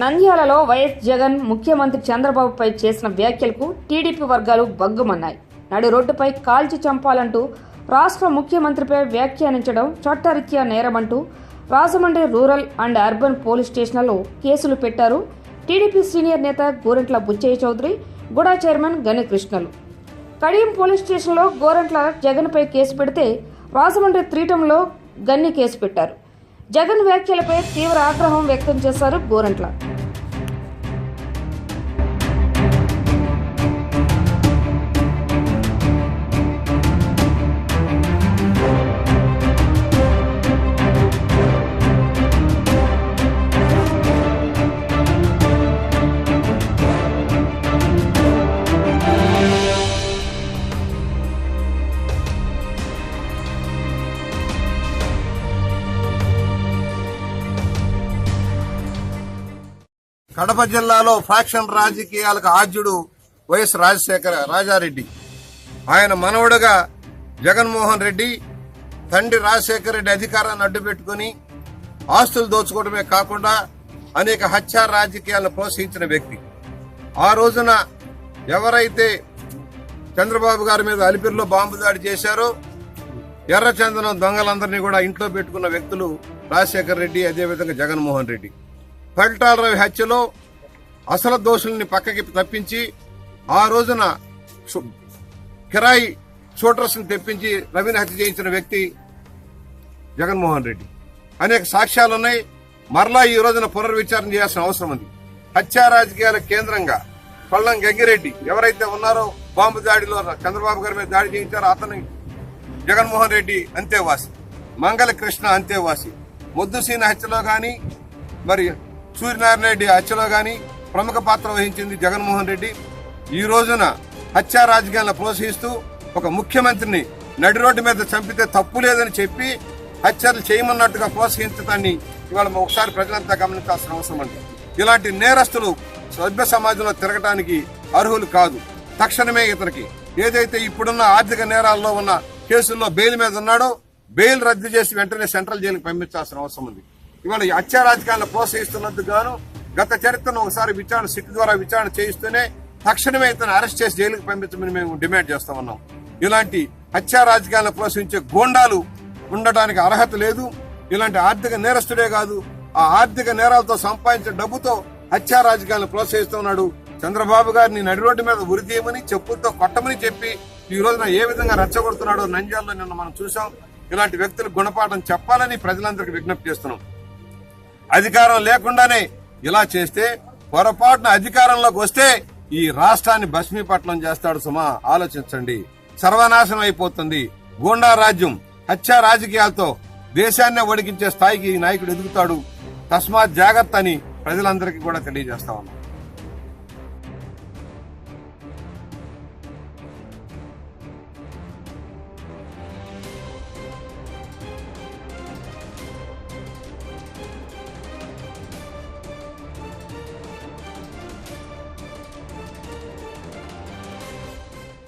నంద్యాలలో వైఎస్ జగన్ ముఖ్యమంత్రి చంద్రబాబుపై చేసిన వ్యాఖ్యలకు టీడీపీ వర్గాలు బగ్గుమన్నాయి నడు రోడ్డుపై కాల్చి చంపాలంటూ రాష్ట్ర ముఖ్యమంత్రిపై వ్యాఖ్యానించడం చట్టరీత్యా నేరమంటూ Rajahmundry rural and urban police స్టేషన్లలో కేసులు పెట్టారు టీడీపీ సీనియర్ నేత గోరెంట్ల బుచ్చయ్య చౌదరి గుడా చైర్మన్ గని కడియం పోలీస్ స్టేషన్లో గోరంట్ల జగన్పై కేసు పెడితే రాజమండ్రి త్రీటంలో గన్ని కేసు పెట్టారు. జగన్ వ్యాఖ్యలపై తీవ్ర ఆగ్రహం వ్యక్తం చేశారు గోరంట్ల. కడప జిల్లాలో ఫ్యాక్షన్ రాజకీయాలకు ఆద్యుడు వైఎస్ రాజశేఖర రాజారెడ్డి. ఆయన మనవడుగా జగన్మోహన్ రెడ్డి తండ్రి రాజశేఖర రెడ్డి అధికారాన్ని అడ్డుపెట్టుకుని ఆస్తులు దోచుకోవడమే కాకుండా అనేక హత్యా రాజకీయాలను ప్రోత్సహించిన వ్యక్తి. ఆ రోజున ఎవరైతే చంద్రబాబు గారి మీద అలిపిరిలో బాంబు దాడి చేశారో ఎర్రచందనం దొంగలందరినీ కూడా ఇంట్లో పెట్టుకున్న వ్యక్తులు రాజశేఖర రెడ్డి అదేవిధంగా జగన్మోహన్ రెడ్డి. పల్టాల రవి హత్యలో అసలు దోషుల్ని పక్కకి తప్పించి ఆ రోజున కిరాయి షూటర్స్ తెప్పించి రవిని హత్య చేయించిన వ్యక్తి జగన్మోహన్ రెడ్డి. అనేక సాక్ష్యాలున్నాయి. మరలా ఈ రోజున పునర్విచారణ చేయాల్సిన అవసరం ఉంది. హత్యా రాజకీయాల కేంద్రంగా పళ్ళం గంగిరెడ్డి ఎవరైతే ఉన్నారో బాంబు దాడిలో చంద్రబాబు గారి మీద దాడి చేయించారో అతని జగన్మోహన్ రెడ్డి అంతేవాసి మంగళ కృష్ణ అంతేవాసి ముద్దుసీన హత్యలో కానీ మరి సూర్యనారాయణ రెడ్డి హత్యలో కానీ ప్రముఖ పాత్ర వహించింది జగన్మోహన్ రెడ్డి. ఈ రోజున హత్యా రాజకీయాలను ప్రోత్సహిస్తూ ఒక ముఖ్యమంత్రిని నడి రోడ్డు మీద చంపితే తప్పు లేదని చెప్పి హత్యలు చేయమన్నట్టుగా ప్రోత్సహించడాన్ని ఇవాళ ఒకసారి ప్రజలంతా గమనించాల్సిన అవసరం ఉంది ఇలాంటి నేరస్తులు సభ్య సమాజంలో తిరగటానికి అర్హులు కాదు. తక్షణమే ఇతనికి ఏదైతే ఇప్పుడున్న ఆర్థిక నేరాల్లో ఉన్న కేసుల్లో బెయిల్ మీద ఉన్నాడో బెయిల్ రద్దు చేసి వెంటనే సెంట్రల్ జైలుకి పంపించాల్సిన అవసరం ఉంది. ఇవాళ ఈ హత్యా రాజకీయాలను ప్రోత్సహిస్తున్నందుకు గాను గత చరిత్రను ఒకసారి విచారణ సిట్ ద్వారా విచారణ చేయిస్తూనే తక్షణమే ఇతను అరెస్ట్ చేసి జైలుకి పంపించమని మేము డిమాండ్ చేస్తా ఉన్నాం. ఇలాంటి హత్యా రాజకీయాలను ప్రోత్సహించే గోండాలు ఉండటానికి అర్హత లేదు. ఇలాంటి ఆర్థిక నేరస్తుడే కాదు. ఆ ఆర్థిక నేరాలతో సంపాదించిన డబ్బుతో హత్యా రాజకీయాలను ప్రోత్సహిస్తున్నాడు చంద్రబాబు గారిని నడి రోడ్డు మీద ఉరితీయమని చెప్పులతో కొట్టమని చెప్పి ఈ రోజున ఏ విధంగా రచ్చగొడుతున్నాడో నంద్యాలలో నిన్న మనం చూసాం ఇలాంటి వ్యక్తులకు గుణపాఠం చెప్పాలని ప్రజలందరికీ విజ్ఞప్తి చేస్తున్నాం. అధికారం లేకుండానే ఇలా చేస్తే పొరపాటున అధికారంలోకి వస్తే ఈ రాష్ట్రాన్ని భస్మీపట్నం చేస్తాడు సుమా. ఆలోచించండి. సర్వనాశనం అయిపోతుంది. గూండా రాజ్యం హత్యా రాజకీయాలతో దేశాన్నే వడికించే స్థాయికి ఈ నాయకుడు ఎదుగుతాడు. తస్మాత్ జాగ్రత్త అని ప్రజలందరికీ కూడా తెలియజేస్తా ఉన్నాం.